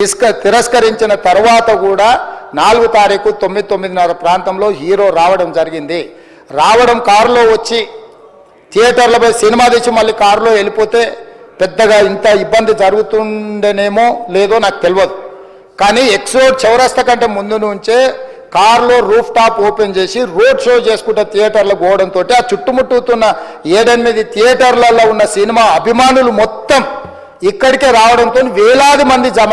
తిస్క తిరస్కరించిన తర్వాత కూడా నాలుగు తారీఖు తొమ్మిది తొమ్మిదిన్నర ప్రాంతంలో హీరో రావడం జరిగింది. రావడం కారులో వచ్చి థియేటర్లపై సినిమా తెచ్చి మళ్ళీ కారులో వెళ్ళిపోతే పెద్దగా ఇంత ఇబ్బంది జరుగుతుండేనేమో లేదో నాకు తెలియదు కానీ ఎక్సోడ్ చౌరస్తా కంటే ముందు నుంచే కారులో రూఫ్ టాప్ ఓపెన్ చేసి రోడ్ షో చేసుకుంటే థియేటర్లు పోవడంతో ఆ చుట్టుముట్టుతున్న ఏడెనిమిది థియేటర్లలో ఉన్న సినిమా అభిమానులు మొత్తం ఇక్కడికే రావడంతో వేలాది మంది జమ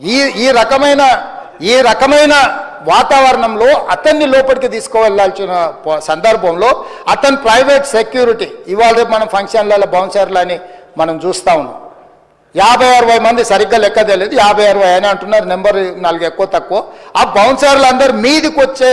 ఈ ఈ రకమైన ఈ రకమైన వాతావరణంలో అతన్ని లోపలికి తీసుకువెళ్ళాల్సిన సందర్భంలో అతని ప్రైవేట్ సెక్యూరిటీ ఇవాళ రేపు మనం ఫంక్షన్లలో బౌన్సర్లు అని మనం చూస్తూ ఉన్నాం. యాభై అరవై మంది సరిగ్గా లెక్క తెలియదు యాభై అరవై అని అంటున్నారు నెంబర్ నాలుగు ఎక్కువ తక్కువ. ఆ బౌన్సర్లు అందరు మీదికి వచ్చే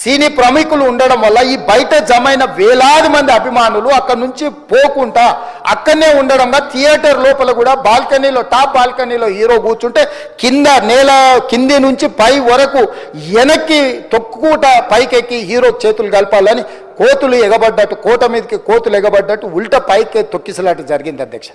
సినీ ప్రముఖులు ఉండడం వల్ల ఈ బయట జమైన వేలాది మంది అభిమానులు అక్కడి నుంచి పోకుండా అక్కడనే ఉండడంగా థియేటర్ లోపల కూడా బాల్కనీలో టాప్ బాల్కనీలో హీరో కూర్చుంటే కింద నేల కింది నుంచి పై వరకు వెనక్కి తొక్కుట పైకెక్కి హీరో చేతులు కలపాలని కోతులు ఎగబడ్డట్టు కోట మీదకి కోతులు ఎగబడ్డట్టు ఉల్ట పైకి తొక్కిసలాట జరిగింది అధ్యక్ష.